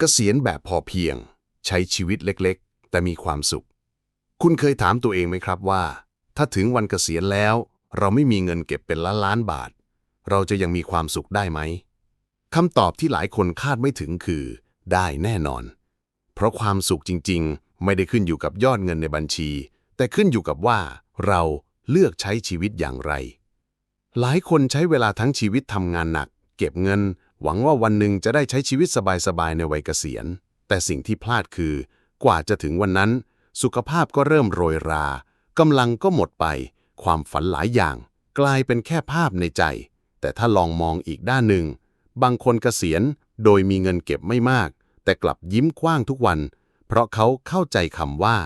เกษียณแบบพอเพียง ใช้ชีวิตเล็กๆ แต่มีความสุข คุณเคยถามตัวเองไหมครับว่า ถ้าถึงวันเกษียณแล้ว เราไม่มีเงินเก็บเป็นล้านล้านบาท เราจะยังมีความสุขได้ไหมคำตอบที่หลายคนคาดไม่ถึงคือ ได้แน่นอน เพราะความสุขจริง ๆ ไม่ได้ขึ้นอยู่กับยอดเงินในบัญชี แต่ขึ้นอยู่กับว่า เราเลือกใช้ชีวิตอย่างไร หลายคนใช้เวลาทั้งชีวิตทำงานหนัก เก็บเงิน หวังว่าวันหนึ่งจะได้ใช้ชีวิตสบายๆในวัยเกษียณ แต่สิ่งที่พลาดคือกว่าจะถึงวันนั้น สุขภาพก็เริ่มโรยรากำลังก็หมดไป ความฝันหลายอย่าง กลายเป็นแค่ภาพในใจ แต่ถ้าลองมองอีกด้านหนึ่ง บางคนเกษียณโดยมีเงินเก็บไม่มาก แต่กลับยิ้มกว้างทุกวัน เพราะเขาเข้าใจคำว่า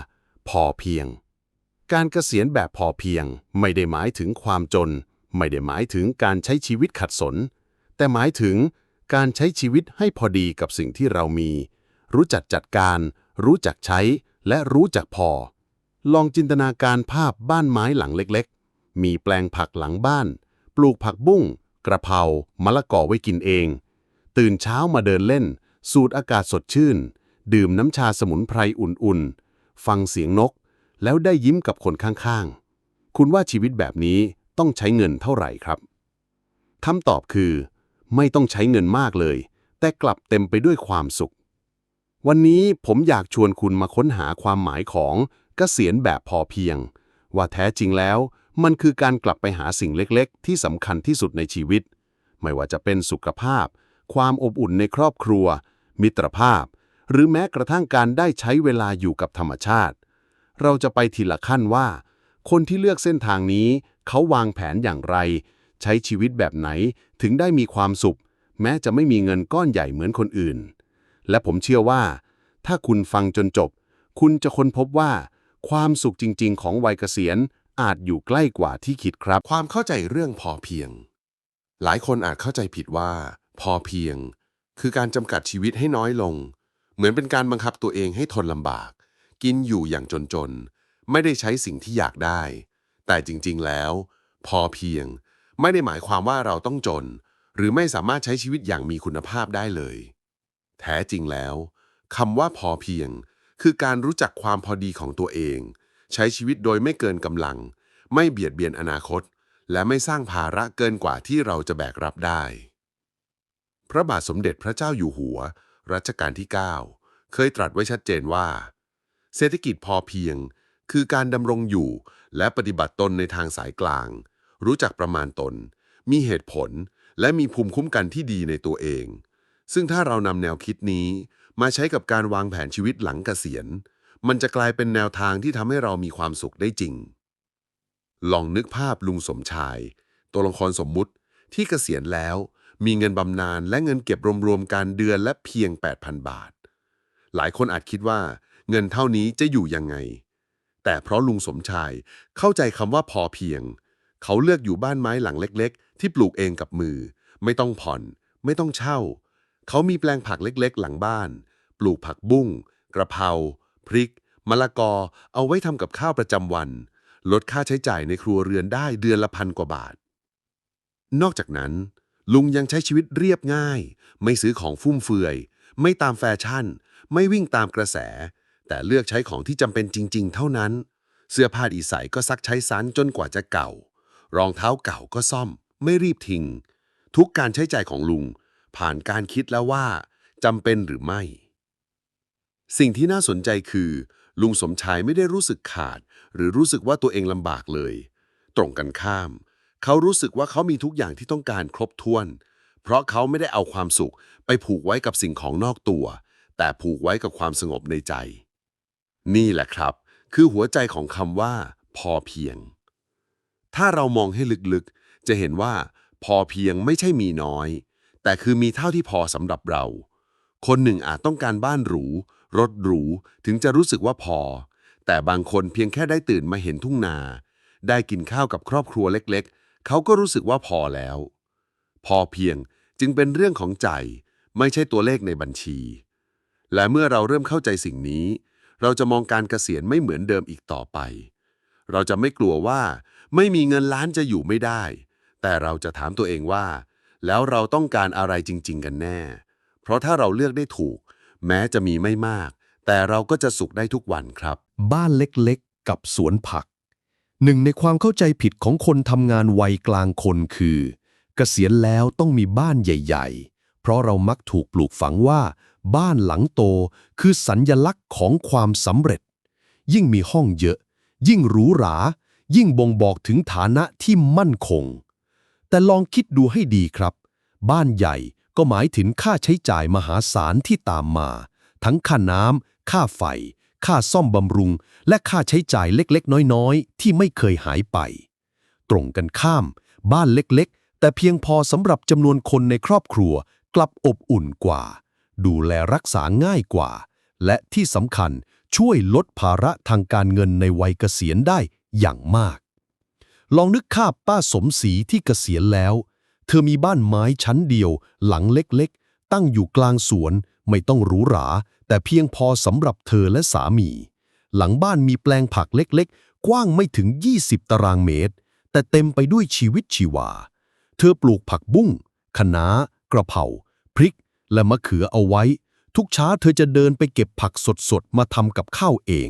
พอเพียง การเกษียณแบบพอเพียง ไม่ได้หมายถึงความจน ไม่ได้หมายถึงการใช้ชีวิตขัดสน แต่หมายถึง การใช้ชีวิตให้พอดีกับสิ่งที่เรามี รู้จักจัดการ รู้จักใช้ และรู้จักพอ ลองจินตนาการภาพบ้านไม้หลังเล็กๆ มีแปลงผักหลังบ้าน ปลูกผักบุ้ง กระเพรามะละกอไว้กินเอง ตื่นเช้ามาเดินเล่น สูดอากาศสดชื่น ดื่มน้ำชาสมุนไพรอุ่นๆ ฟังเสียงนก แล้วได้ยิ้มกับคนข้างๆ คุณว่าชีวิตแบบนี้ต้องใช้เงินเท่าไหร่ครับคำตอบคือ ไม่ต้องใช้เงินมากเลย แต่กลับเต็มไปด้วยความสุข วันนี้ผมอยากชวนคุณมาค้นหาความหมายของเกษียณแบบพอเพียง ว่าแท้จริงแล้วมันคือการกลับไปหาสิ่งเล็กๆ ที่สำคัญที่สุดในชีวิต ไม่ว่าจะเป็นสุขภาพ ความอบอุ่นในครอบครัว มิตรภาพ หรือแม้กระทั่งการได้ใช้เวลาอยู่กับธรรมชาติ เราจะไปทีละขั้นว่า คนที่เลือกเส้นทางนี้ เขาวางแผนอย่างไร ใช้ชีวิตแบบไหนถึงได้มีความสุข แม้จะไม่มีเงินก้อนใหญ่เหมือนคนอื่น และผมเชื่อว่า ถ้าคุณฟังจนจบ คุณจะค้นพบว่า ความสุขจริง ๆ ของวัยเกษียณอาจอยู่ใกล้กว่าที่คิดครับ ความเข้าใจเรื่องพอเพียง หลายคนอาจเข้าใจผิดว่า พอเพียง คือการจำกัดชีวิตให้น้อยลง เหมือนเป็นการบังคับตัวเองให้ทนลำบาก กินอยู่อย่างจนๆ ไม่ได้ใช้สิ่งที่อยากได้ แต่จริงๆแล้ว พอเพียง ไม่ได้หมายความว่าเราต้องจน หรือไม่สามารถใช้ชีวิตอย่างมีคุณภาพได้เลย แท้จริงแล้วคำว่าพอเพียง คือการรู้จักความพอดีของตัวเอง ใช้ชีวิตโดยไม่เกินกำลัง ไม่เบียดเบียนอนาคต และไม่สร้างภาระเกินกว่าที่เราจะแบกรับได้ พระบาทสมเด็จพระเจ้าอยู่หัว รัชกาลที่ 9 เคยตรัสไว้ชัดเจนว่า เศรษฐกิจพอเพียง คือการดำรงอยู่และปฏิบัติตนในทางสายกลาง รู้จักประมาณตน มีเหตุผล และมีภูมิคุ้มกันที่ดีในตัวเอง ซึ่งถ้าเรานำแนวคิดนี้ มาใช้กับการวางแผนชีวิตหลังเกษียณ มันจะกลายเป็นแนวทางที่ทำให้เรามีความสุขได้จริง ลองนึกภาพลุงสมชาย ตัวละครสมมุติที่เกษียณแล้ว มีเงินบำนาญและเงินเก็บรวมๆกันเดือนละเพียง 8,000 บาท หลายคนอาจคิดว่า เงินเท่านี้จะอยู่ยังไง แต่เพราะลุงสมชายเข้าใจคำว่าพอเพียง เขาเลือกอยู่บ้านไม้หลังเล็กๆ ที่ปลูกเองกับมือ ไม่ต้องผ่อน ไม่ต้องเช่า เขามีแปลงผักเล็กๆ หลังบ้าน ปลูกผักบุ้ง กระเพรา พริก มะละกอ เอาไว้ทำกับข้าวประจำวัน ลดค่าใช้จ่ายในครัวเรือนได้เดือนละพันกว่าบาท นอกจากนั้น ลุงยังใช้ชีวิตเรียบง่าย ไม่ซื้อของฟุ่มเฟือย ไม่ตามแฟชั่น ไม่วิ่งตามกระแส แต่เลือกใช้ของที่จำเป็นจริง ๆ เท่านั้น เสื้อผ้าอีใสก็ซักใช้ซ้ำจนกว่าจะเก่า รองเท้าเก่าก็ซ่อม ไม่รีบทิ้ง ทุกการใช้จ่ายของลุง ผ่านการคิดแล้วว่าจำเป็นหรือไม่ สิ่งที่น่าสนใจคือ ลุงสมชายไม่ได้รู้สึกขาด หรือรู้สึกว่าตัวเองลำบากเลย ตรงกันข้าม เขารู้สึกว่าเขามีทุกอย่างที่ต้องการครบถ้วน เพราะเขาไม่ได้เอาความสุขไปผูกไว้กับสิ่งของนอกตัว แต่ผูกไว้กับความสงบในใจ นี่แหละครับ คือหัวใจของคำว่า พอเพียง ถ้าเรามองให้ลึกๆ จะเห็นว่าพอเพียงไม่ใช่มีน้อย แต่คือมีเท่าที่พอสำหรับเรา คนหนึ่งอาจต้องการบ้านหรู รถหรู ถึงจะรู้สึกว่าพอ แต่บางคนเพียงแค่ได้ตื่นมาเห็นทุ่งนา ได้กินข้าวกับครอบครัวเล็ก ๆ เขาก็รู้สึกว่าพอแล้ว พอเพียงจึงเป็นเรื่องของใจ ไม่ใช่ตัวเลขในบัญชี และเมื่อเราเริ่มเข้าใจสิ่งนี้ เราจะมองการเกษียณไม่เหมือนเดิมอีกต่อไป เราจะไม่กลัวว่า ไม่มีเงินล้านจะอยู่ไม่ได้ แต่เราจะถามตัวเองว่า แล้วเราต้องการอะไรจริง ๆ กันแน่ เพราะถ้าเราเลือกได้ถูก แม้จะมีไม่มาก แต่เราก็จะสุขได้ทุกวันครับ บ้านเล็กๆ กับสวนผัก หนึ่งในความเข้าใจผิดของคนทำงานวัยกลางคนคือ เกษียณแล้วต้องมีบ้านใหญ่ ๆ เพราะเรามักถูกปลูกฝังว่า บ้านหลังโตคือสัญญลักษณ์ของความสำเร็จ ยิ่งมีห้องเยอะ ยิ่งหรูหรา ยิ่งบ่งบอกถึงฐานะที่มั่นคง แต่ลองคิดดูให้ดีครับ บ้านใหญ่ก็หมายถึงค่าใช้จ่ายมหาศาลที่ตามมา ทั้งค่าน้ำค่าไฟ ค่าซ่อมบำรุง และค่าใช้จ่ายเล็กๆ น้อยๆ ที่ไม่เคยหายไป ตรงกันข้าม บ้านเล็กๆ แต่เพียงพอสำหรับจำนวนคนในครอบครัวกลับอบอุ่นกว่า ดูแลรักษาง่ายกว่า และที่สำคัญช่วยลดภาระทางการเงินในวัยเกษียณได้ อย่างมาก ลองนึกภาพป้าสมศรีที่เกษียณแล้ว เธอมีบ้านไม้ชั้นเดียว หลังเล็กๆ ตั้งอยู่กลางสวน ไม่ต้องหรูหรา แต่เพียงพอสำหรับเธอและสามี หลังบ้านมีแปลงผักเล็กๆ กว้างไม่ถึง 20 ตารางเมตร แต่เต็มไปด้วยชีวิตชีวา เธอปลูกผักบุ้งคะน้า กระเพราพริก และมะเขือเอาไว้ ทุกเช้าเธอจะเดินไปเก็บผักสดๆ มาทำกับข้าวเอง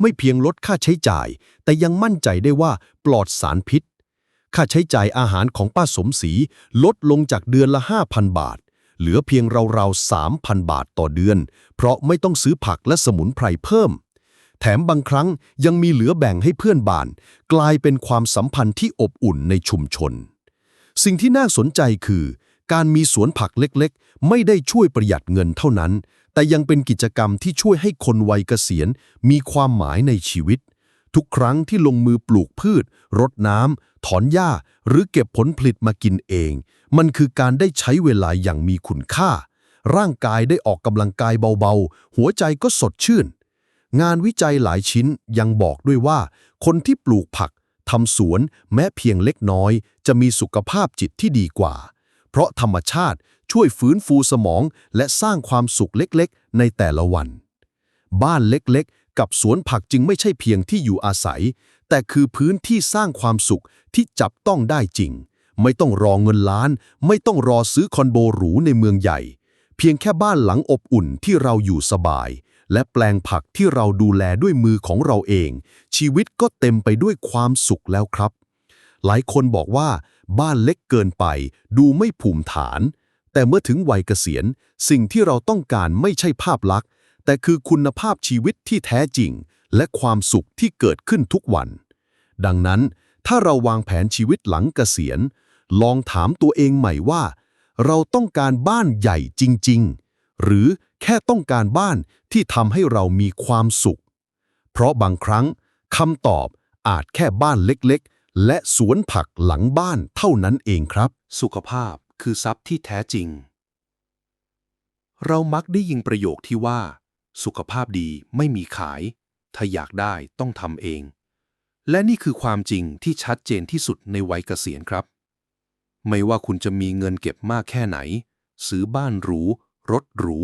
ไม่เพียงลดค่าใช้จ่าย แต่ยังมั่นใจได้ว่าปลอดสารพิษ ค่าใช้จ่ายอาหารของป้าสมศรีลดลงจากเดือนละ 5,000 บาท เหลือเพียงราวๆ 3,000 บาทต่อเดือน เพราะไม่ต้องซื้อผักและสมุนไพรเพิ่ม แถมบางครั้งยังมีเหลือแบ่งให้เพื่อนบ้าน กลายเป็นความสัมพันธ์ที่อบอุ่นในชุมชน สิ่งที่น่าสนใจคือการมีสวนผักเล็กๆ ไม่ได้ช่วยประหยัดเงินเท่านั้น แต่ยังเป็นกิจกรรมที่ช่วยให้คนวัยเกษียณมีความหมายในชีวิต ทุกครั้งที่ลงมือปลูกพืช รดน้ำ ถอนหญ้า หรือเก็บผลผลิตมากินเอง มันคือการได้ใช้เวลาอย่างมีคุณค่า ร่างกายได้ออกกำลังกายเบาๆ หัวใจก็สดชื่น งานวิจัยหลายชิ้นยังบอกด้วยว่า คนที่ปลูกผักทำสวนแม้เพียงเล็กน้อย จะมีสุขภาพจิตที่ดีกว่า เพราะธรรมชาติ ช่วยฟื้นฟูสมองและสร้างความสุขเล็กๆ ในแต่ละวัน บ้านเล็กๆ กับสวนผักจึงไม่ใช่เพียงที่อยู่อาศัย แต่คือพื้นที่สร้างความสุขที่จับต้องได้จริง ไม่ต้องรอเงินล้าน ไม่ต้องรอซื้อคอนโดหรูในเมืองใหญ่ เพียงแค่บ้านหลังอบอุ่นที่เราอยู่สบาย และแปลงผักที่เราดูแลด้วยมือของเราเอง ชีวิตก็เต็มไปด้วยความสุขแล้วครับ หลายคนบอกว่าบ้านเล็กเกินไป ดูไม่ภูมิฐาน แต่เมื่อถึงวัยเกษียณ สิ่งที่เราต้องการไม่ใช่ภาพลักษณ์ แต่คือคุณภาพชีวิตที่แท้จริง และความสุขที่เกิดขึ้นทุกวัน ดังนั้น ถ้าเราวางแผนชีวิตหลังเกษียณ ลองถามตัวเองใหม่ว่า เราต้องการบ้านใหญ่จริง ๆ หรือแค่ต้องการบ้านที่ทำให้เรามีความสุข เพราะบางครั้งคำตอบอาจแค่บ้านเล็กๆ และสวนผักหลังบ้านเท่านั้นเองครับ สุขภาพ คือทรัพย์ที่แท้จริง เรามักได้ยินประโยคที่ว่า สุขภาพดีไม่มีขาย ถ้าอยากได้ต้องทำเอง และนี่คือความจริงที่ชัดเจนที่สุดในวัยเกษียณครับ ไม่ว่าคุณจะมีเงินเก็บมากแค่ไหน ซื้อบ้านหรู รถหรู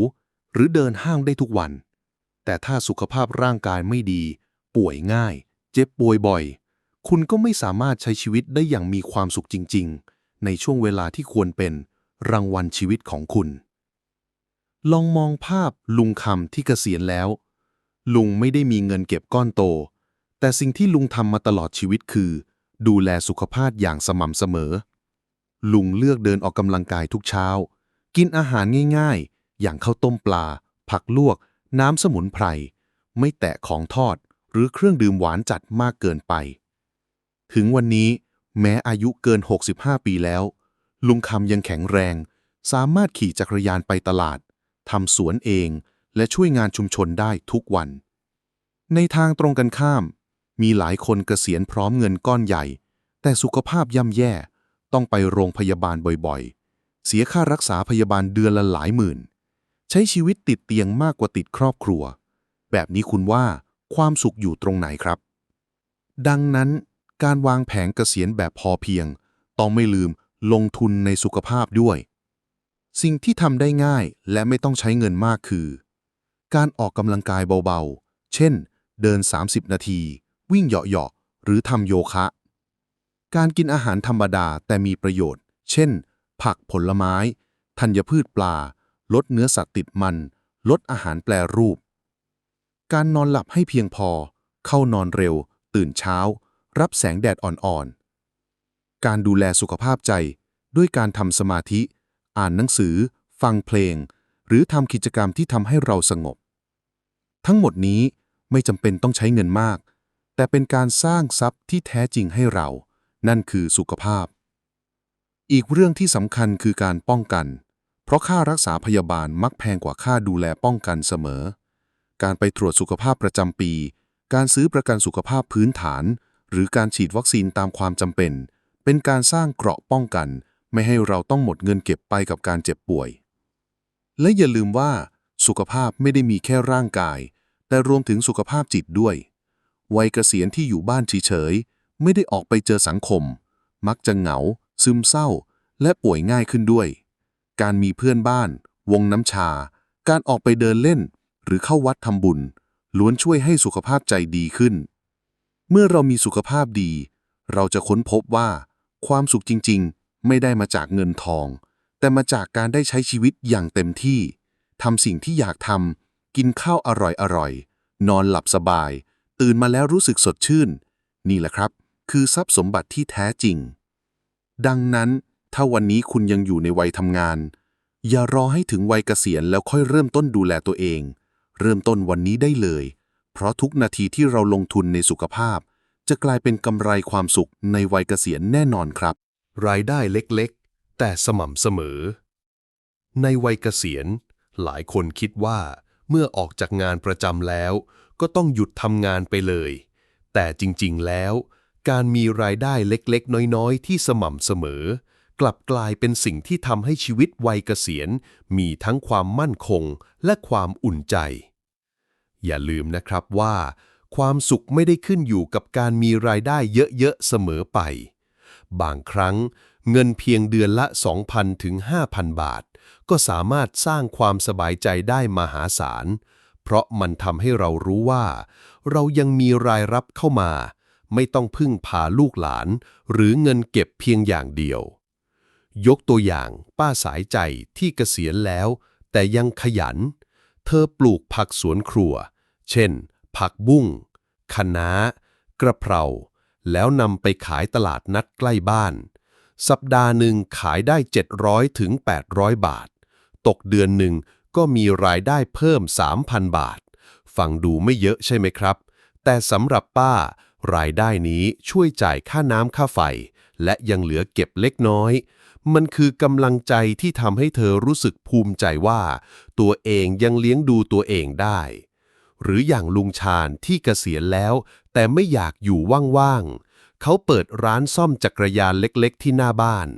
หรือเดินห้างได้ทุกวัน แต่ถ้าสุขภาพร่างกายไม่ดี ป่วยง่าย เจ็บป่วยบ่อย คุณก็ไม่สามารถใช้ชีวิตได้อย่างมีความสุขจริง ๆ ในช่วงเวลาที่ควรเป็นรางวัลชีวิตของคุณ ลองมองภาพลุงคำที่เกษียณแล้ว ลุงไม่ได้มีเงินเก็บก้อนโต แต่สิ่งที่ลุงทำมาตลอดชีวิตคือ ดูแลสุขภาพอย่างสม่ำเสมอ ลุงเลือกเดินออกกำลังกายทุกเช้า กินอาหารง่ายๆ อย่างข้าวต้มปลา ผักลวก น้ำสมุนไพร ไม่แตะของทอดหรือเครื่องดื่มหวานจัดมากเกินไป ถึงวันนี้ แม้อายุเกิน 65 ปีแล้ว ลุงคำยังแข็งแรง สามารถขี่จักรยานไปตลาดทำสวนเอง และช่วยงานชุมชนได้ทุกวัน ในทางตรงกันข้าม มีหลายคนเกษียณพร้อมเงินก้อนใหญ่ แต่สุขภาพย่ำแย่ ต้องไปโรงพยาบาลบ่อยๆ เสียค่ารักษาพยาบาลเดือนละหลายหมื่น ใช้ชีวิตติดเตียงมากกว่าติดครอบครัว แบบนี้คุณว่าความสุขอยู่ตรงไหนครับ ดังนั้น การวางแผนเกษียณแบบพอเพียง ต้องไม่ลืมลงทุนในสุขภาพด้วย สิ่งที่ทำได้ง่ายและไม่ต้องใช้เงินมากคือ การออกกำลังกายเบาๆ เช่น เดิน 30 นาที วิ่งเหาะๆ หรือทำโยคะ การกินอาหารธรรมดาแต่มีประโยชน์ เช่น ผักผลไม้ ธัญพืชปลา ลดเนื้อสัตว์ติดมัน ลดอาหารแปรรูป การนอนหลับให้เพียงพอ เข้านอนเร็ว ตื่นเช้า รับแสงแดดอ่อนๆ การดูแลสุขภาพใจด้วยการทำสมาธิ อ่านหนังสือ ฟังเพลง หรือทำกิจกรรมที่ทำให้เราสงบ ทั้งหมดนี้ไม่จำเป็นต้องใช้เงินมาก แต่เป็นการสร้างทรัพย์ที่แท้จริงให้เรา นั่นคือสุขภาพ อีกเรื่องที่สำคัญคือการป้องกัน เพราะค่ารักษาพยาบาลมักแพงกว่าค่าดูแลป้องกันเสมอ การไปตรวจสุขภาพประจำปี การซื้อประกันสุขภาพพื้นฐาน หรือการฉีดวัคซีนตามความจำเป็น เป็นการสร้างเกราะป้องกัน ไม่ให้เราต้องหมดเงินเก็บไปกับการเจ็บป่วย และอย่าลืมว่า สุขภาพไม่ได้มีแค่ร่างกาย แต่รวมถึงสุขภาพจิตด้วย วัยเกษียณที่อยู่บ้านเฉยๆไม่ได้ออกไปเจอสังคม มักจะเหงา ซึมเศร้า และป่วยง่ายขึ้นด้วย การมีเพื่อนบ้าน วงน้ำชา การออกไปเดินเล่น หรือเข้าวัดทำบุญล้วนช่วยให้สุขภาพใจดีขึ้น เมื่อเรามีสุขภาพดี เราจะค้นพบว่า ความสุขจริง ๆ ไม่ได้มาจากเงินทอง แต่มาจากการได้ใช้ชีวิตอย่างเต็มที่ทำสิ่งที่อยากทำกินข้าวอร่อยๆนอนหลับสบาย ตื่นมาแล้วรู้สึกสดชื่น นี่แหละครับ คือทรัพย์สมบัติที่แท้จริง ดังนั้น ถ้าวันนี้คุณยังอยู่ในวัยทำงาน อย่ารอให้ถึงวัยเกษียณแล้วค่อยเริ่มต้นดูแลตัวเอง เริ่มต้นวันนี้ได้เลย เพราะทุกนาทีที่เราลงทุนในสุขภาพ จะกลายเป็นกำไรความสุขในวัยเกษียณแน่นอนครับ รายได้เล็กๆ แต่สม่ำเสมอ ในวัยเกษียณ หลายคนคิดว่า เมื่อออกจากงานประจำแล้ว ก็ต้องหยุดทำงานไปเลย แต่จริงๆแล้ว การมีรายได้เล็กๆ น้อยๆ ที่สม่ำเสมอ กลับกลายเป็นสิ่งที่ทำให้ชีวิตวัยเกษียณ มีทั้งความมั่นคงและความอุ่นใจ อย่าลืมนะครับว่า ความสุขไม่ได้ขึ้นอยู่กับการมีรายได้เยอะๆเสมอไป บางครั้งเงินเพียงเดือนละ 2,000 ถึง 5,000 บาท ก็สามารถสร้างความสบายใจได้มหาศาล เพราะมันทำให้เรารู้ว่า เรายังมีรายรับเข้ามา ไม่ต้องพึ่งพาลูกหลาน หรือเงินเก็บเพียงอย่างเดียว ยกตัวอย่างป้าสายใจที่เกษียณแล้ว แต่ยังขยัน เธอปลูกผักสวนครัว เช่น ผักบุ้งคะน้า กระเพรา แล้วนำไปขายตลาดนัดใกล้บ้าน สัปดาห์หนึ่งขายได้ 700ถึง800 บาท ตกเดือนหนึ่งก็มีรายได้เพิ่ม 3,000 บาท ฟังดูไม่เยอะใช่ไหมครับ แต่สำหรับป้า รายได้นี้ช่วยจ่ายค่าน้ำค่าไฟ และยังเหลือเก็บเล็กน้อย มันคือกำลังใจที่ทำให้เธอรู้สึกภูมิใจว่า ตัวเองยังเลี้ยงดูตัวเองได้ หรืออย่างลุงชาญที่เกษียณแล้ว แต่ไม่อยากอยู่ว่างๆ เขาเปิดร้านซ่อมจักรยานเล็กๆ ที่หน้าบ้าน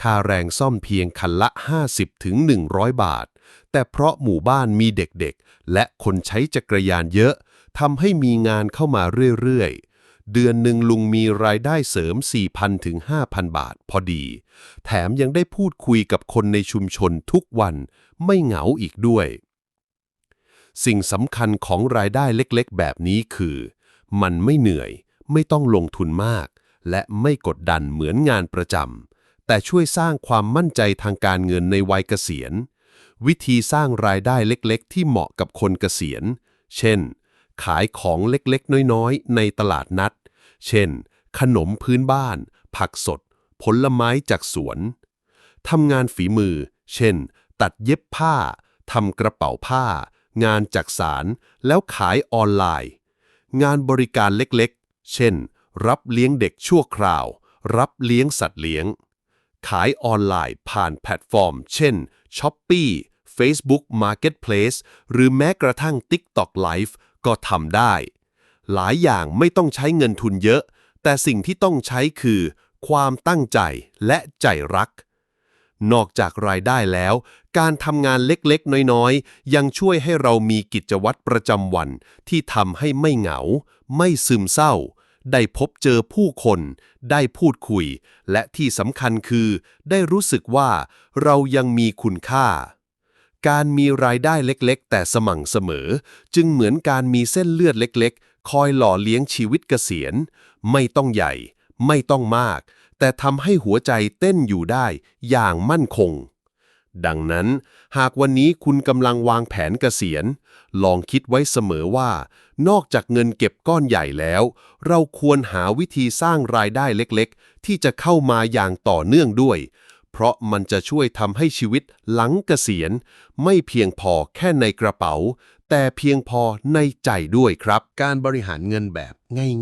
ค่าแรงซ่อมเพียงคันละ 50ถึง100บาท แต่เพราะหมู่บ้านมีเด็กๆ และคนใช้จักรยานเยอะทำให้มีงานเข้ามาเรื่อยๆเดือนหนึ่งลุงมีรายได้เสริม 4,000 ถึง 5,000 บาทพอดี แถมยังได้พูดคุยกับคนในชุมชนทุกวันไม่เหงาอีกด้วย สิ่งสำคัญของรายได้เล็กๆ แบบนี้คือ มันไม่เหนื่อย ไม่ต้องลงทุนมาก และไม่กดดันเหมือนงานประจำแต่ช่วยสร้างความมั่นใจทางการเงินในวัยเกษียณ วิธีสร้างรายได้เล็กๆ ที่เหมาะกับคนเกษียณ เช่น ขายของเล็กๆ น้อยๆ ในตลาดนัด เช่น ขนมพื้นบ้าน ผักสด ผลไม้จากสวนทำงานฝีมือ เช่น ตัดเย็บผ้าทำกระเป๋าผ้า งานจักสารแล้วขายออนไลน์ งานบริการเล็กๆ เช่น รับเลี้ยงเด็กชั่วคราว รับเลี้ยงสัตว์เลี้ยง ขายออนไลน์ผ่านแพลตฟอร์ม เช่น Shopee Facebook Marketplace หรือแม้กระทั่ง TikTok Live ก็ทำได้ หลายอย่างไม่ต้องใช้เงินทุนเยอะ แต่สิ่งที่ต้องใช้คือ ความตั้งใจและใจรัก นอกจากรายได้แล้ว การทำงานเล็กๆ น้อยๆ ยังช่วยให้เรามีกิจวัตรประจำวัน ที่ทำให้ไม่เหงา ไม่ซึมเศร้า ได้พบเจอผู้คน ได้พูดคุย และที่สำคัญคือ ได้รู้สึกว่าเรายังมีคุณค่า การมีรายได้เล็กๆ แต่สม่ำเสมอ จึงเหมือนการมีเส้นเลือดเล็กๆ คอยหล่อเลี้ยงชีวิตเกษียณ ไม่ต้องใหญ่ ไม่ต้องมาก แต่ทำให้หัวใจเต้นอยู่ได้อย่างมั่นคง ดังนั้น หากวันนี้คุณกำลังวางแผนเกษียณ ลองคิดไว้เสมอว่า นอกจากเงินเก็บก้อนใหญ่แล้ว เราควรหาวิธีสร้างรายได้เล็กๆ ที่จะเข้ามาอย่างต่อเนื่องด้วย เพราะมันจะช่วยทำให้ชีวิตหลังเกษียณ ไม่เพียงพอแค่ในกระเป๋า แต่เพียงพอในใจด้วยครับ การบริหารเงินแบบ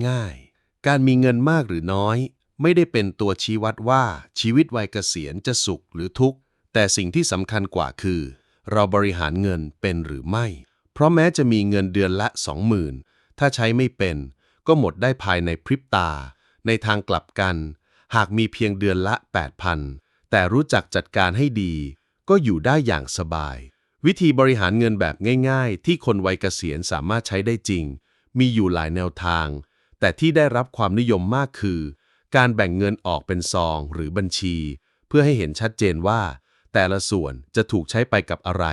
ง่ายๆ การมีเงินมากหรือน้อย ไม่ได้เป็นตัวชี้วัดว่าชีวิตวัยเกษียณจะสุขหรือทุกข์ แต่สิ่งที่สำคัญกว่าคือ เราบริหารเงินเป็นหรือไม่ เพราะแม้จะมีเงินเดือนละ 20,000 ถ้าใช้ไม่เป็น ก็หมดได้ภายในพริบตา ในทางกลับกัน หากมีเพียงเดือนละ 8,000 แต่รู้จักจัดการให้ดี ก็อยู่ได้อย่างสบาย วิธีบริหารเงินแบบง่าย ๆ ที่คนวัยเกษียณสามารถใช้ได้จริง มีอยู่หลายแนวทาง แต่ที่ได้รับความนิยมมากคือ การแบ่งเงินออกเป็นซองหรือบัญชี เพื่อให้เห็นชัดเจนว่า แต่ละส่วนจะถูกใช้ไปกับอะไร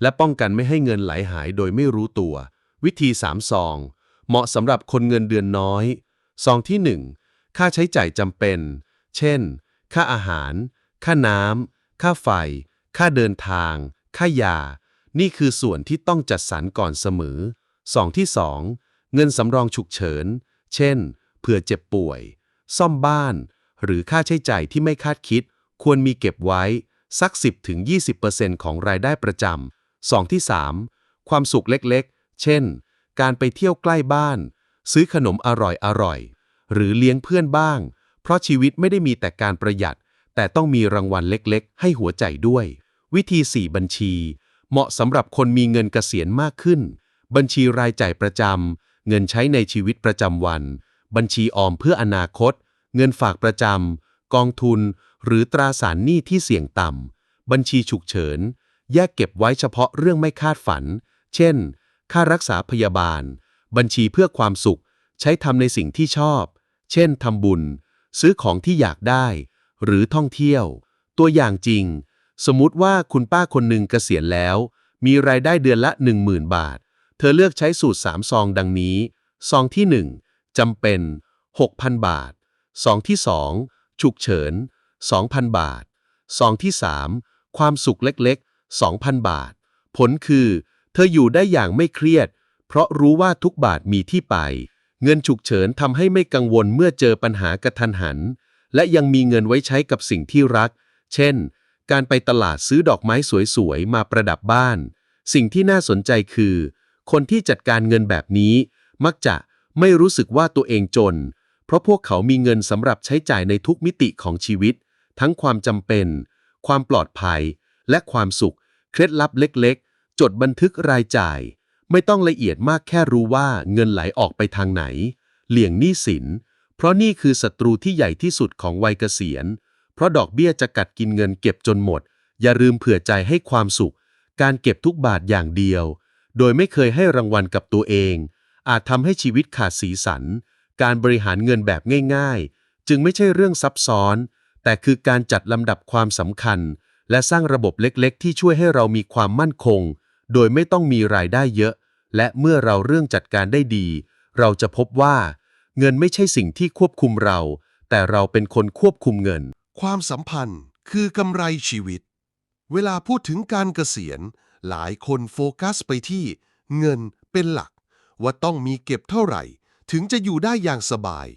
และป้องกันไม่ให้เงินไหลหายโดยไม่รู้ตัว วิธี3ซอง เหมาะสำหรับคนเงินเดือนน้อย ซองที่ 1 ค่าใช้จ่ายจำเป็น เช่น ค่าอาหาร ค่าน้ำ ค่าไฟ ค่าเดินทาง ค่ายา นี่คือส่วนที่ต้องจัดสรรก่อนเสมอซองที่ 2 เงินสำรองฉุกเฉิน เช่น เผื่อเจ็บป่วย ซ่อมบ้าน หรือค่าใช้จ่ายที่ไม่คาดคิด ควรมีเก็บไว้ สัก 10-20%ของรายได้ประจำซองที่ 3 ความสุขเล็กๆ เช่น การไปเที่ยวใกล้บ้าน ซื้อขนมอร่อยๆหรือเลี้ยงเพื่อนบ้าง เพราะชีวิตไม่ได้มีแต่การประหยัด แต่ต้องมีรางวัลเล็กๆ ให้หัวใจด้วย วิธี 4 บัญชี เหมาะสำหรับคนมีเงินเกษียณมากขึ้น บัญชีรายจ่ายประจำเงินใช้ในชีวิตประจำวัน บัญชีออมเพื่ออนาคต เงินฝากประจำกองทุน หรือตราสารหนี้ที่เสี่ยงต่ำ บัญชีฉุกเฉิน แยกเก็บไว้เฉพาะเรื่องไม่คาดฝัน เช่น ค่ารักษาพยาบาล บัญชีเพื่อความสุข ใช้ทำในสิ่งที่ชอบ เช่นทำบุญ ซื้อของที่อยากได้ หรือท่องเที่ยว ตัวอย่างจริง สมมุติว่าคุณป้าคนหนึ่งเกษียณแล้ว มีรายได้เดือนละ 10,000 บาท เธอเลือกใช้สูตร 3 ซองดังนี้ ซองที่ 1จำเป็น 6,000 บาท ซองที่ 2 ฉุกเฉิน 2,000 บาทซองที่ 3 ความสุขเล็กๆ 2,000 บาท ผลคือ เธออยู่ได้อย่างไม่เครียด เพราะรู้ว่าทุกบาทมีที่ไป เงินฉุกเฉินทำให้ไม่กังวลเมื่อเจอปัญหากระทันหัน และยังมีเงินไว้ใช้กับสิ่งที่รัก เช่น การไปตลาดซื้อดอกไม้สวยๆ มาประดับบ้าน สิ่งที่น่าสนใจคือ คนที่จัดการเงินแบบนี้ มักจะไม่รู้สึกว่าตัวเองจน เพราะพวกเขามีเงินสำหรับใช้จ่ายในทุกมิติของชีวิต ทั้งความจำเป็น ความปลอดภัย และความสุข เคล็ดลับเล็กๆ จดบันทึกรายจ่าย ไม่ต้องละเอียดมากแค่รู้ว่าเงินไหลออกไปทางไหนเหลี่ยงหนี้สิน เพราะนี่คือศัตรูที่ใหญ่ที่สุดของวัยเกษียณ เพราะดอกเบี้ยจะกัดกินเงินเก็บจนหมด อย่าลืมเผื่อใจให้ความสุข การเก็บทุกบาทอย่างเดียว โดยไม่เคยให้รางวัลกับตัวเอง อาจทำให้ชีวิตขาดสีสัน การบริหารเงินแบบง่าย ๆ จึงไม่ใช่เรื่องซับซ้อน แต่คือการจัดลำดับความสำคัญ และสร้างระบบเล็กๆ ที่ช่วยให้เรามีความมั่นคง โดยไม่ต้องมีรายได้เยอะ และเมื่อเราเรื่องจัดการได้ดี เราจะพบว่า เงินไม่ใช่สิ่งที่ควบคุมเรา แต่เราเป็นคนควบคุมเงิน ความสัมพันธ์คือกำไรชีวิต เวลาพูดถึงการเกษียณ หลายคนโฟกัสไปที่ เงินเป็นหลัก ว่าต้องมีเก็บเท่าไหร่ ถึงจะอยู่ได้อย่างสบาย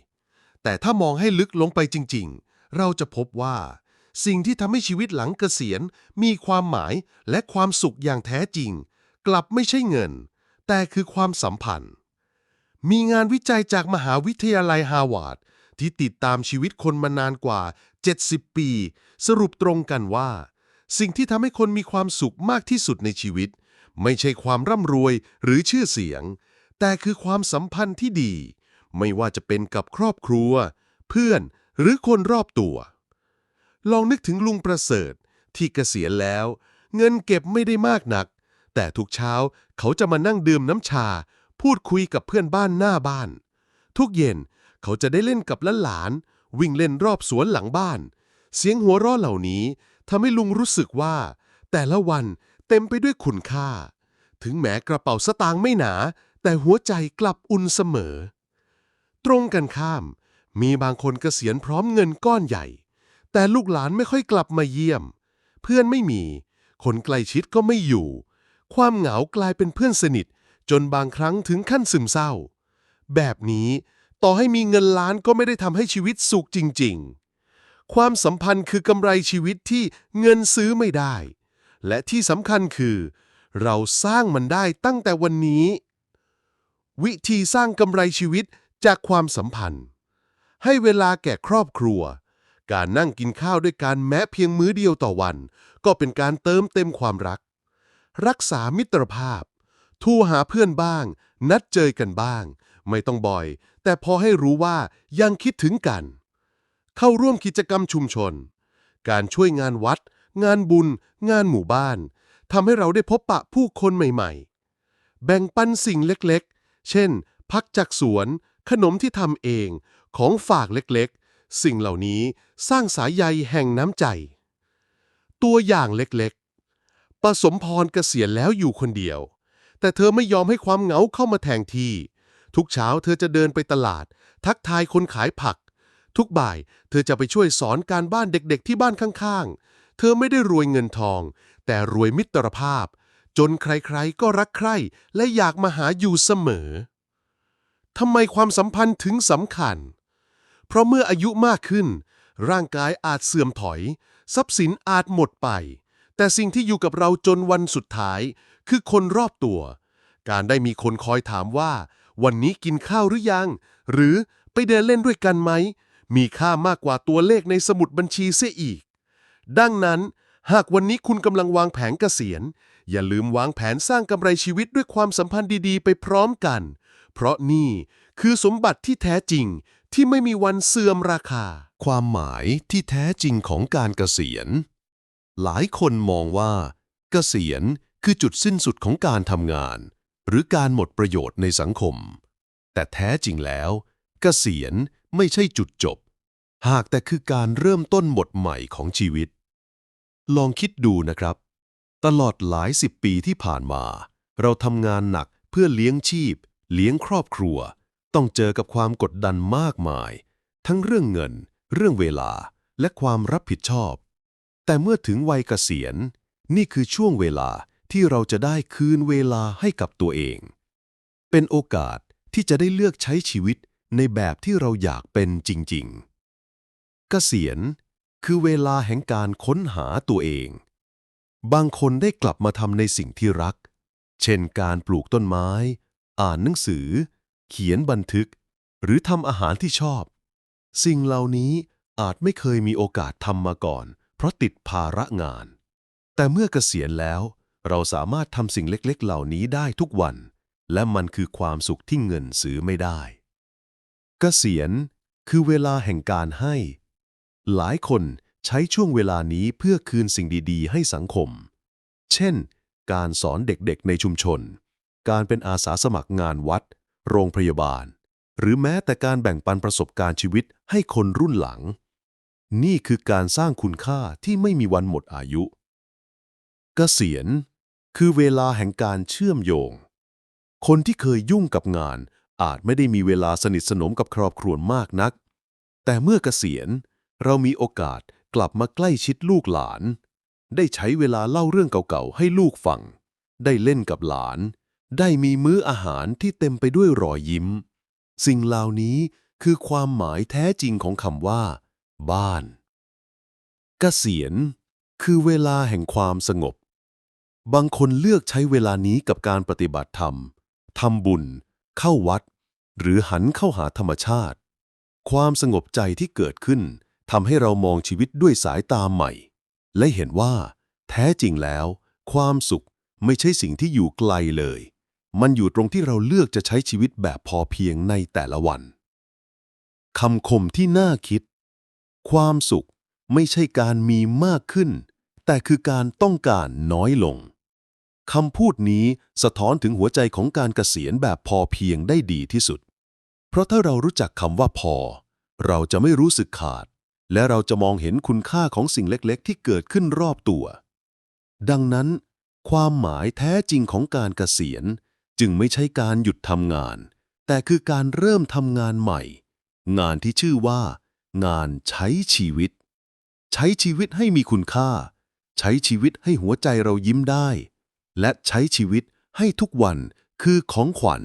แต่ถ้ามองให้ลึกลงไปจริง ๆ เราจะพบว่า สิ่งที่ทำให้ชีวิตหลังเกษียณ มีความหมายและความสุขอย่างแท้จริง กลับไม่ใช่เงิน แต่คือความสัมพันธ์ มีงานวิจัยจากมหาวิทยาลัยฮาร์วาร์ดที่ติดตามชีวิตคนมานานกว่า 70 ปี สรุปตรงกันว่า สิ่งที่ทำให้คนมีความสุขมากที่สุดในชีวิต ไม่ใช่ความร่ำรวยหรือชื่อเสียง แต่คือความสัมพันธ์ที่ดี ไม่ว่าจะเป็นกับครอบครัว เพื่อน หรือคนรอบตัว ลองนึกถึงลุงประเสริฐที่เกษียณแล้ว เงินเก็บไม่ได้มากนัก แต่ทุกเช้าเขาจะมานั่งดื่มน้ำชา พูดคุยกับเพื่อนบ้านหน้าบ้าน ทุกเย็นเขาจะได้เล่นกับหลานๆวิ่งเล่นรอบสวนหลังบ้าน เสียงหัวเราะเหล่านี้ทำให้ลุงรู้สึกว่า แต่ละวันเต็มไปด้วยคุณค่า ถึงแม้กระเป๋าสตางค์ไม่หนา แต่หัวใจกลับอุ่นเสมอ ตรงกันข้าม มีบางคนเกษียณพร้อมเงินก้อนใหญ่ แต่ลูกหลานไม่ค่อยกลับมาเยี่ยม เพื่อนไม่มี คนใกล้ชิดก็ไม่อยู่ ความเหงากลายเป็นเพื่อนสนิท จนบางครั้งถึงขั้นซึมเศร้า แบบนี้ต่อให้มีเงินล้านก็ไม่ได้ทำให้ชีวิตสุขจริง ๆ ความสัมพันธ์คือกำไรชีวิตที่เงินซื้อไม่ได้ และที่สำคัญคือ เราสร้างมันได้ตั้งแต่วันนี้ วิธีสร้างกำไรชีวิตจากความสัมพันธ์ ให้เวลาแก่ครอบครัว การนั่งกินข้าวด้วยกันแม้เพียงมื้อเดียวต่อวัน ก็เป็นการเติมเต็มความรัก รักษามิตรภาพ ทูหาเพื่อนบ้าง นัดเจอกันบ้าง ไม่ต้องบ่อย แต่พอให้รู้ว่ายังคิดถึงกัน เข้าร่วมกิจกรรมชุมชน การช่วยงานวัด งานบุญ งานหมู่บ้านทำให้เราได้พบปะผู้คนใหม่ ๆ แบ่งปันสิ่งเล็กๆ เช่น พักจากสวน ขนมที่ทำเอง ของฝากเล็กๆ สิ่งเหล่านี้สร้างสายใยแห่งน้ำใจ ตัวอย่างเล็กๆ ประสมพรเกษียณแล้วอยู่คนเดียว แต่เธอไม่ยอมให้ความเหงาเข้ามาแทงที่ ทุกเช้าเธอจะเดินไปตลาด ทักทายคนขายผัก ทุกบ่ายเธอจะไปช่วยสอนการบ้านเด็กๆ ที่บ้านข้างๆ เธอไม่ได้รวยเงินทอง แต่รวยมิตรภาพ จนใครๆ ก็รักใคร่และอยากมาหาอยู่เสมอทำไมความสัมพันธ์ถึงสำคัญ เพราะเมื่ออายุมากขึ้น ร่างกายอาจเสื่อมถอย ทรัพย์สินอาจหมดไป แต่สิ่งที่อยู่กับเราจนวันสุดท้าย คือคนรอบตัว การได้มีคนคอยถามว่า วันนี้กินข้าวหรือยัง หรือไปเดินเล่นด้วยกันไหม มีค่ามากกว่าตัวเลขในสมุดบัญชีเสียอีก ดังนั้น หากวันนี้คุณกำลังวางแผนเกษียณ อย่าลืมวางแผนสร้างกำไรชีวิตด้วยความสัมพันธ์ดีๆ ไปพร้อมกัน เพราะนี่คือสมบัติที่แท้จริงที่ไม่มีวันเสื่อมราคา ความหมายที่แท้จริงของการเกษียณ หลายคนมองว่า เกษียณคือจุดสิ้นสุดของการทำงาน หรือการหมดประโยชน์ในสังคม แต่แท้จริงแล้ว เกษียณไม่ใช่จุดจบ หากแต่คือการเริ่มต้นบทใหม่ของชีวิต ลองคิดดูนะครับ ตลอดหลายสิบปีที่ผ่านมา เราทำงานหนักเพื่อเลี้ยงชีพ เลี้ยงครอบครัว ต้องเจอกับความกดดันมากมาย ทั้งเรื่องเงิน เรื่องเวลา และความรับผิดชอบ แต่เมื่อถึงวัยเกษียณ นี่คือช่วงเวลาที่เราจะได้คืนเวลาให้กับตัวเอง เป็นโอกาสที่จะได้เลือกใช้ชีวิตในแบบที่เราอยากเป็นจริง ๆ เกษียณคือเวลาแห่งการค้นหาตัวเอง บางคนได้กลับมาทำในสิ่งที่รัก เช่นการปลูกต้นไม้ อ่านหนังสือ เขียนบันทึก หรือทำอาหารที่ชอบ สิ่งเหล่านี้อาจไม่เคยมีโอกาสทำมาก่อน เพราะติดภาระงาน แต่เมื่อเกษียณแล้ว เราสามารถทำสิ่งเล็กๆ เหล่านี้ได้ทุกวัน และมันคือความสุขที่เงินซื้อไม่ได้ เกษียณคือเวลาแห่งการให้ หลายคนใช้ช่วงเวลานี้เพื่อคืนสิ่งดีๆ ให้สังคม เช่น การสอนเด็กๆ ในชุมชน การเป็นอาสาสมัครงานวัด โรงพยาบาล หรือแม้แต่การแบ่งปันประสบการณ์ชีวิตให้คนรุ่นหลัง นี่คือการสร้างคุณค่าที่ไม่มีวันหมดอายุกเกษียณ คือเวลาแห่งการเชื่อมโยง คนที่เคยยุ่งกับงาน อาจไม่ได้มีเวลาสนิทสนมกับครอบครัวมากนัก แต่เมื่อเกษียณเรามีโอกาสกลับมาใกล้ชิดลูกหลาน ได้ใช้เวลาเล่าเรื่องเก่าๆ ให้ลูกฟัง ได้เล่นกับหลาน ได้มีมื้ออาหารที่เต็มไปด้วยรอยยิ้ม สิ่งเหล่านี้คือความหมายแท้จริงของคำว่า บ้านกเกษียณ คือเวลาแห่งความสงบ บางคนเลือกใช้เวลานี้กับการปฏิบัติธรรมทำบุญ เข้าวัด หรือหันเข้าหาธรรมชาติ ความสงบใจที่เกิดขึ้นทำให้เรามองชีวิตด้วยสายตาใหม่ และเห็นว่า แท้จริงแล้ว ความสุขไม่ใช่สิ่งที่อยู่ไกลเลย มันอยู่ตรงที่เราเลือกจะใช้ชีวิตแบบพอเพียงในแต่ละวันคำคมที่น่าคิด ความสุขไม่ใช่การมีมากขึ้น แต่คือการต้องการน้อยลงคำพูดนี้สะท้อนถึงหัวใจของการเกษียณแบบพอเพียงได้ดีที่สุด เพราะถ้าเรารู้จักคำว่าพอ เราจะไม่รู้สึกขาด และเราจะมองเห็นคุณค่าของสิ่งเล็กๆ ที่เกิดขึ้นรอบตัว ดังนั้น ความหมายแท้จริงของการเกษียณ จึงไม่ใช่การหยุดทำงาน แต่คือการเริ่มทำงานใหม่ งานที่ชื่อว่า งานใช้ชีวิต ใช้ชีวิตให้มีคุณค่า ใช้ชีวิตให้หัวใจเรายิ้มได้ และใช้ชีวิตให้ทุกวันคือของขวัญ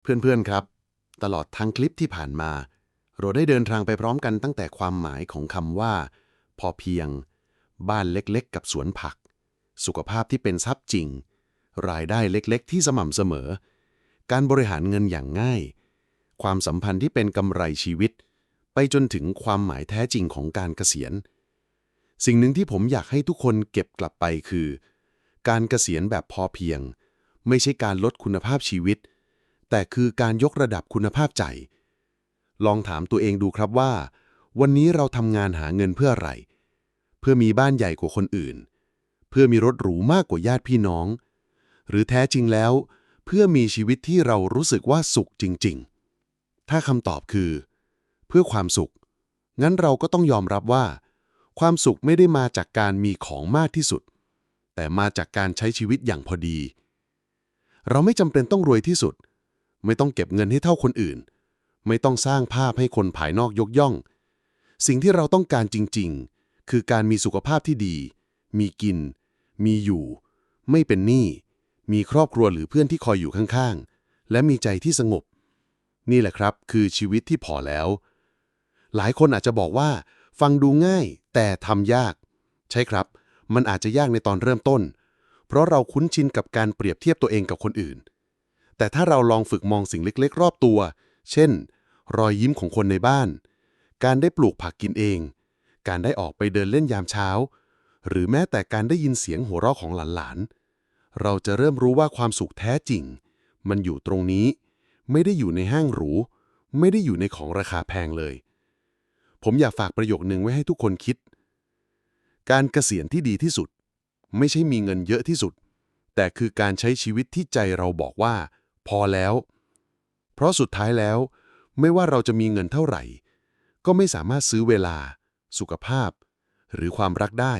เพื่อนๆครับ ตลอดทั้งคลิปที่ผ่านมา เราได้เดินทางไปพร้อมกันตั้งแต่ความหมายของคำว่า พอเพียง บ้านเล็กๆ กับสวนผัก สุขภาพที่เป็นทรัพย์จริง รายได้เล็กๆ ที่สม่ำเสมอ การบริหารเงินอย่างง่าย ความสัมพันธ์ที่เป็นกำไรชีวิต ไปจนถึงความหมายแท้จริงของการเกษียณ สิ่งหนึ่งที่ผมอยากให้ทุกคนเก็บกลับไปคือ การเกษียณแบบพอเพียง ไม่ใช่การลดคุณภาพชีวิต แต่คือการยกระดับคุณภาพใจ ลองถามตัวเองดูครับว่า วันนี้เราทำงานหาเงินเพื่ออะไร เพื่อมีบ้านใหญ่กว่าคนอื่น เพื่อมีรถหรูมากกว่าญาติพี่น้อง หรือแท้จริงแล้ว เพื่อมีชีวิตที่เรารู้สึกว่าสุขจริง ๆ ถ้าคำตอบคือ เพื่อความสุข งั้นเราก็ต้องยอมรับว่า ความสุขไม่ได้มาจากการมีของมากที่สุด แต่มาจากการใช้ชีวิตอย่างพอดี เราไม่จำเป็นต้องรวยที่สุด ไม่ต้องเก็บเงินให้เท่าคนอื่น ไม่ต้องสร้างภาพให้คนภายนอกยกย่อง สิ่งที่เราต้องการจริง ๆ คือการมีสุขภาพที่ดี มีกิน มีอยู่ ไม่เป็นหนี้ มีครอบครัวหรือเพื่อนที่คอยอยู่ข้างๆ และมีใจที่สงบ นี่แหละครับคือชีวิตที่พอแล้ว หลายคนอาจจะบอกว่า ฟังดูง่ายแต่ทำยาก ใช่ครับ มันอาจจะยากในตอนเริ่มต้น เพราะเราคุ้นชินกับการเปรียบเทียบตัวเองกับคนอื่น แต่ถ้าเราลองฝึกมองสิ่งเล็ก ๆ รอบตัว เช่น รอยยิ้มของคนในบ้าน การได้ปลูกผักกินเอง การได้ออกไปเดินเล่นยามเช้า หรือแม้แต่การได้ยินเสียงหัวเราะของหลานๆ เราจะเริ่มรู้ว่าความสุขแท้จริง มันอยู่ตรงนี้ ไม่ได้อยู่ในห้างหรู ไม่ได้อยู่ในของราคาแพงเลย ผมอยากฝากประโยคนึงไว้ให้ทุกคนคิด การเกษียณที่ดีที่สุด ไม่ใช่มีเงินเยอะที่สุด แต่คือการใช้ชีวิตที่ใจเราบอกว่า พอแล้ว เพราะสุดท้ายแล้ว ไม่ว่าเราจะมีเงินเท่าไหร่ ก็ไม่สามารถซื้อเวลา สุขภาพ หรือความรักได้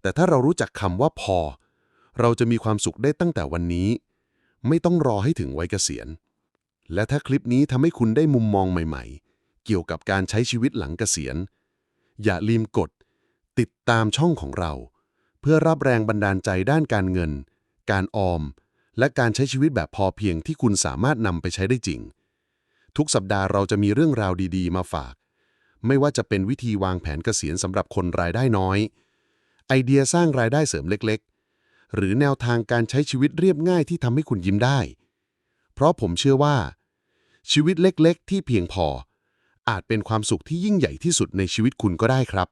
แต่ถ้าเรารู้จักคำว่าพอ เราจะมีความสุขได้ตั้งแต่วันนี้ ไม่ต้องรอให้ถึงวัยเกษียณ และถ้าคลิปนี้ทำให้คุณได้มุมมองใหม่ๆ เกี่ยวกับการใช้ชีวิตหลังเกษียณ อย่าลืมกด ติดตามช่องของเรา เพื่อรับแรงบันดาลใจด้านการเงิน การออม และการใช้ชีวิตแบบพอเพียงที่คุณสามารถนำไปใช้ได้จริง ทุกสัปดาห์เราจะมีเรื่องราวดีๆ มาฝาก ไม่ว่าจะเป็นวิธีวางแผนเกษียณสำหรับคนรายได้น้อย ไอเดียสร้างรายได้เสริมเล็กๆ หรือแนวทางการใช้ชีวิตเรียบง่ายที่ทำให้คุณยิ้มได้ เพราะผมเชื่อว่า ชีวิตเล็กๆ ที่เพียงพอ อาจเป็นความสุขที่ยิ่งใหญ่ที่สุดในชีวิตคุณก็ได้ครับ